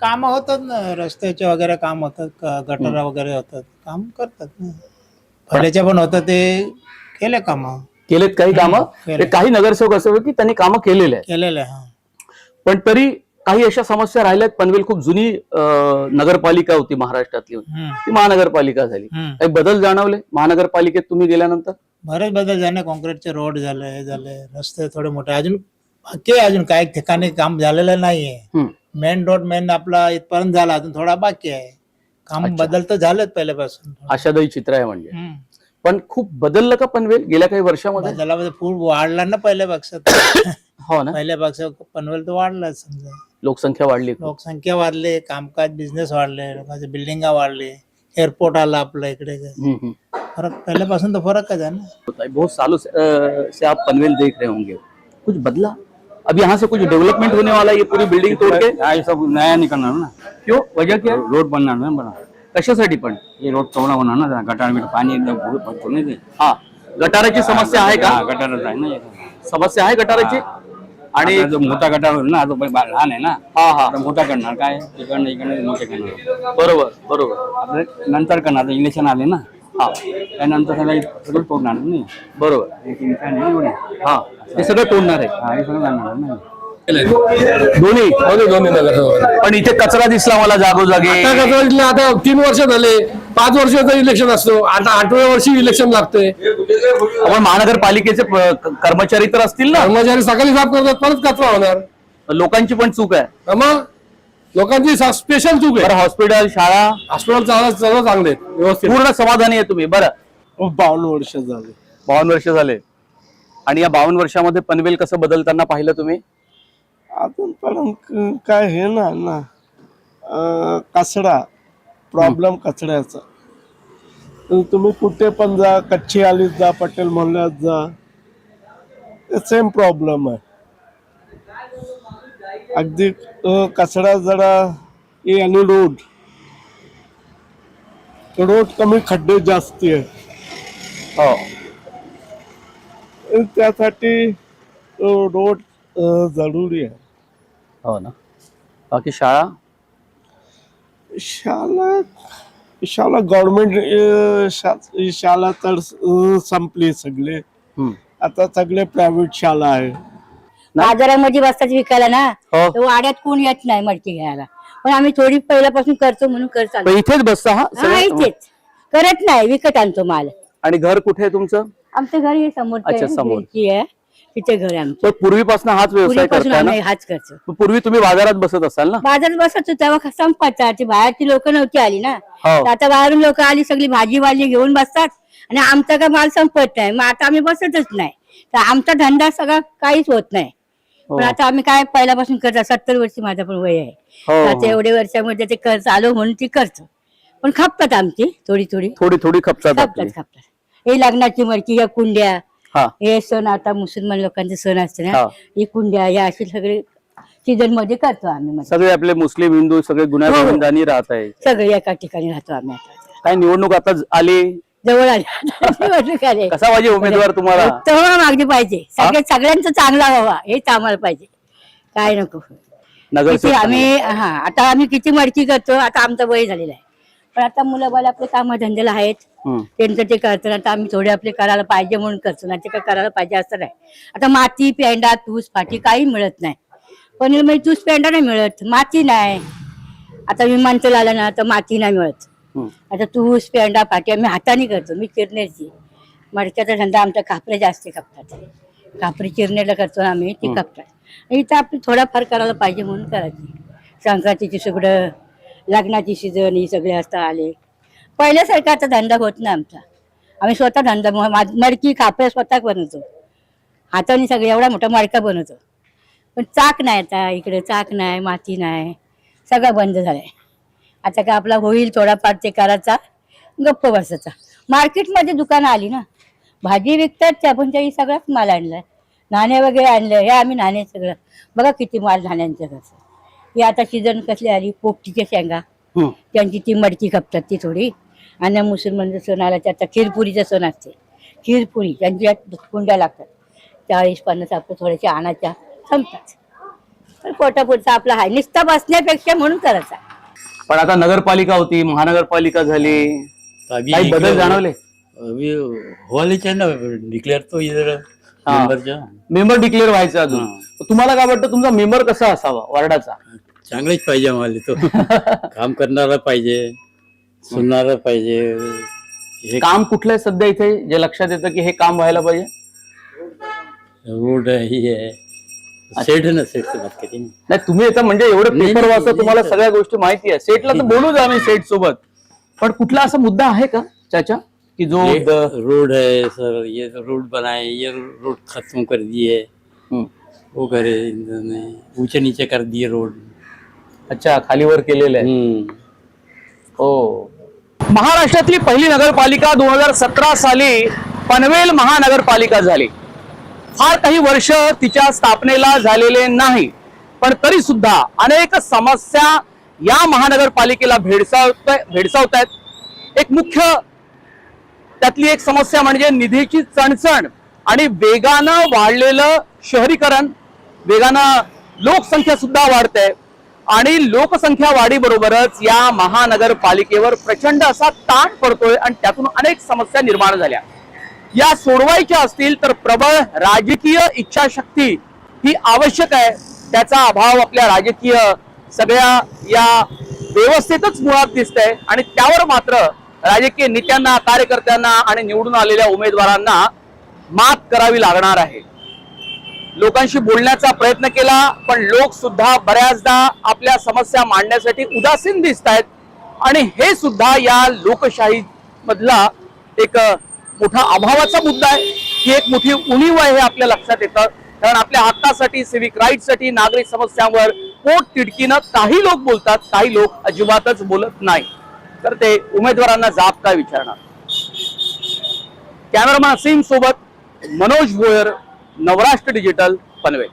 काम होतात ना रस्त्याचे वगैरे काम होतात क- गटारा वगैरे होतात काम करतात ना. पहिल्याच्या पण होतं ते केले काम. केलेत काही कामं? केले. ते काही नगरसेवक असं होते की त्यांनी कामं केलेले आहेत. केलेले हा. पण तरी काही अशा समस्या राहिल्यात. पनवेल खूप जुनी अं, नगरपालिका होती महाराष्ट्रातली. हम्म, ती महानगरपालिका झाली. हम्म. काही बदल जाणवले? महानगरपालिकेत तुम्ही गेल्यानंतर? बरेच बदल झाले. कॉन्क्रीटचे रोड झाले हे झाले रस्ते थोडे मोठे. अजून बाकी आहे अजून काही ठिकाणी काम झालेलं नाहीये. हम्म. मेन रोड मेन आपला इथपर्यंत झाला अजून थोडा बाकी आहे. काम बदल तर झालेत पहिल्यापासून. आशादायी चित्र आहे म्हणजे. हम्म. पण खूप बदललं का पनवेल गेल्या काही वर्षामध्ये? बदलामध्ये पूर वाढला ना पहिल्यापेक्षा हो ना. पहिल्यापेक्षा पनवेल तर वाढलाच समजा. लोकसंख्या वाढली. खूप. लोकसंख्या वाढली कामकाज बिझनेस वाढले लोकांचे बिल्डिंगा वाढले एअरपोर्ट आला आपलं इकडे. हम्म, हम्म. फरक पहिल्यापासून तर फरकच आहे ना. होता है बहुत सालों से, अ, से आप पनवेल देख रहे होंगे. कुछ बदला? अब यहाँ से कुछ डेवलपमेंट होने वाला है ये पूरी बिल्डिंग तोड़ के? हा, हे सब नया निघणार ना। क्यों? वजह क्या? है? रोड बनणार ना बना। कशासाठी पण? हे रोड चौडा होणार ना गटार बिटार पाणी एकदम भरून भरतो नाही ते हा। गटाराची समस्या आहे हा, का गटारच आहे ना हे. समस्या आहे गटाराची? आणि आता जो मोठा गटार होईल ना बा- लहान आहे ना हा हा. आता मोठा करणार काय? इकडनं इकडनं मोठे करणार. बरोबर बरोबर. आपलं नंतर करणार इलेक्शन आले ना. हा. त्यानंतर सगळं सगळं तोडणार नाही बरोबर. एक एवढे. हा. हे सगळं तोडणार आहे. हा, हे सगळं जाणार ना. दोन्ही? दोन्ही दोन्ही नगरसेवक पण इथे कचरा दिसला मला जागोजागी. आता कसं म्हटलं, आता तीन वर्ष झाले. पाच वर्षाचं इलेक्शन असतो. आता आठव्या वर्षी इलेक्शन लागतंय. आपण महानगरपालिकेचे प- क- कर्मचारी तर असतील ना. कर्मचारी सकाळी साफ करतात परत कचरा होणार. लोकांची पण चूक आहे. मग? लोकांची स्पेशल चूक आहे. बरं हॉस्पिटल शाळा? हॉस्पिटल चांगलं सगळं चांगले आहेत, व्यवस्थित. पूर्ण समाधानी आहे तुम्ही बरं. बावन्न वर्ष झाले. बावन्न वर्ष झाले. आणि या बावन्न वर्षामध्ये पनवेल कसं बदलताना पाहिलं तुम्ही? अजूनपर्यंत काय हे ना ना. अं, कचरा. प्रॉब्लेम कचऱ्याचा. तर तुम्ही कुठे पण जा कच्ची आलीत जा पटेल मोहल्ल्यात जा. सेम प्रॉब्लेम आहे. अगदी कचरा जरा हे आणि रोड. रोड कमी खड्डे जास्ती आहे. हो. त्यासाठी रोड जरुरी आहे. हो ना. बाकी शाळा? शाळा शाळा गव्हर्नमेंट शाळा तर संपली सगळे. आता सगळे प्रायव्हेट शाळा आहे. बाजारामध्ये बसतात विकायला ना? हो. तर वाड्यात कोण येत नाही मडकी घ्यायला. पण आम्ही थोडी पहिल्यापासून करतो म्हणून कर चालू पण इथेच बसता हा? हा सगळं? इथेच. करत नाही विकत आणतो माल. आणि घर कुठे आहे तुमचं? आमचं घर हे समोर अच्छा, समोर. आहे. तिथे घर आहे आमचं. पूर्वीपासून हाच व्यवसाय पूर्वीपासून करताय ना? आम्ही हाच करतो. मग पूर्वी तुम्ही बाजारात बसत असाल ना? बाजारात बसत होतो तेव्हा संपायचा ती बाहेरची लोक नव्हती आली ना. हो. तर आता बाहेरून लोक आली सगळी भाजीवाली घेऊन बसतात. आणि आमचा काय माल संपत नाही. मग आता आम्ही बसतच नाही. तर आमचा धंदा सगळा काहीच होत नाही. पण आता आम्ही काय पहिल्यापासून करतो सत्तर वर्ष माझा पण वय आहे. हो, आता हो एवढ्या वर्षामध्ये ते कर चालू म्हणून ती करतो. पण खपतात आमची थोडी थोडी थोडी थोडी खपतात. खपतात खपतात. हे लग्नाची मडकी या कुंड्या हा. हे सण आता मुसलमान लोकांचे सण असते ना हा. ही कुंड्या या अशी सगळे सीझनमध्ये करतो आम्ही. सगळे आपले मुस्लिम हिंदू सगळे हो. गुन्हेगारांनी राहत आहे सगळे एका ठिकाणी राहतो आम्ही आता. काय निवडणूक आता आली? जवळ आले. कसा पाहिजे उमेदवार तुम्हाला? उत्तम मागणी पाहिजे. सगळे सगळ्यांचं चांगला व्हावा हेच आम्हाला पाहिजे. काय नको. किती आम्ही हा आता आम्ही किती मडकी करतो आता आमचा वय झालेला आहे. पण आता मुलं बाल आपले कामधंद्याला आहेत. त्यांचं ते करतात आता आम्ही थोडे आपले करायला पाहिजे म्हणून करतो ना ते काय करायला पाहिजे असं नाही. आता माती पेंडा तूस फाटी काही मिळत नाही. पण म्हणजे तूस पेंडा नाही मिळत माती नाही. आता विमानतळ आलं ना तर माती नाही मिळत. आता तूस पेंडा फाटी आम्ही हाताने करतो मी चिरनेरची मडक्याचा धंदा आमच्या खापरे जास्त कापतात. खापरी चिरनेरला करतो आम्ही ती कापतात. इथं आपली थोडाफार करायला पाहिजे म्हणून करायची. संक्रांतीची सगळं लग्नाची सीझन ही सगळे असता आले. पहिल्यासारखा आता धंदा होत नाही आमचा. आम्ही स्वतः धंदा मडकी खापरे स्वतः बनवतो. हाताने सगळं एवढा मोठा मडका बनवतो. पण चाक नाही आता इकडे चाक नाही माती नाही. सगळं बंद झालंय. आता काय आपला होईल थोडाफार ते करायचा गप्प बसायचा. मार्केटमध्ये दुकानं आली ना भाजी विकतात त्या पण त्याही सगळाच माल आणलाय. नाणे वगैरे आणलं हे आम्ही नाणे सगळं. बघा किती माल नाण्यांचं कसं. ही आता सीझन कसली आली? पोपटीच्या शेंगा. हम्म. त्यांची ती मडकी कापतात ती थोडी. आणि मुसलमानचा सण आला त्याचा खीरपुरीचा सण असते. खीरपुरी त्यांच्या कुंड्या लागतात. चाळीस पन्नास आपलं थोड्याशा आणाच्या संपतात. पण पोटापुरता आपला आहे नुसता बसण्यापेक्षा म्हणून करायचा. पण आता नगरपालिका होती महानगरपालिका झाली. काही बदल जाणवले? डिक्लेअर तो मेंबर डिक्लेअर व्हायचा अजून. तुम्हाला काय वाटतं तुमचा मेंबर कसा असावा वार्डाचा? चांगलेच पाहिजे आम्हाला तो. काम करणारा पाहिजे सुनणारा पाहिजे. हे काम कुठलं आहे सध्या इथे जे लक्षात येतं की हे काम व्हायला पाहिजे? रोड ही आहे. सेठ आहे ना ना. नाही तुम्ही आता म्हणजे एवढे नाही, पेपर नाही, वाचता तुम्हाला सगळ्या गोष्टी माहिती आहे. सेटला तर बोलूच आम्ही सेट सोबत पण कुठला असा मुद्दा आहे का त्याच्या की जो ये द- रोड है सर ये रोड बनाए ये रोड खत्म कर दिए हम्म. वो करे इन्होंने ऊंचे नीचे कर दिए रोड. अच्छा खालीवर केलेलं आहे. हम्म. हो. महाराष्ट्रातली पहिली नगरपालिका दोन हजार सतरा साली पनवेल महानगरपालिका झाली. फार काही वर्ष तिच्या स्थापनेला झालेले नाही. पण तरी सुद्धा अनेक समस्या या महानगरपालिकेला भेडसावत भेडसावत आहेत एक मुख्य त्यातली एक समस्या म्हणजे निधीची चणचण आणि वेगानं वाढलेलं शहरीकरण. वेगानं लोकसंख्या सुद्धा वाढते आणि लोकसंख्या वाढीबरोबरच या महानगरपालिकेवर प्रचंड असा ताण पडतोय आणि त्यातून अनेक समस्या निर्माण झाल्या. या सोडवायच्या असतील तर प्रबळ राजकीय इच्छाशक्ती ही आवश्यक आहे. त्याचा अभाव आपल्या राजकीय सगळ्या या व्यवस्थेतच मुळात दिसतंय. आणि त्यावर मात्र राजकीय नेत्यांना कार्यकर्त्यांना आणि निवडून आलेल्या उमेदवारांना मात करावी लागणार आहे. लोकांशी बोलण्याचा प्रयत्न केला पण लोक सुद्धा बऱ्याचदा आपल्या समस्या मांडण्यासाठी उदासीन दिसत आहेत आणि हे सुद्धा या लोकशाही मधला एक मोठा अभावाचा मुद्दा आहे. ही एक मोठी उणीव आहे हे आपल्या लक्षात येतं. कारण आपल्या हक्कासाठी सिव्हिक राईटसाठी नागरिक समस्यांवर पोट तिडकीनं काही लोक बोलतात काही लोक अजिबातच बोलत नाही. तर ते उमेदवारांना जाब काय विचारणार. कॅमेरामॅन असीम सोबत मनोज भोयर नवराष्ट्र डिजिटल पनवेल.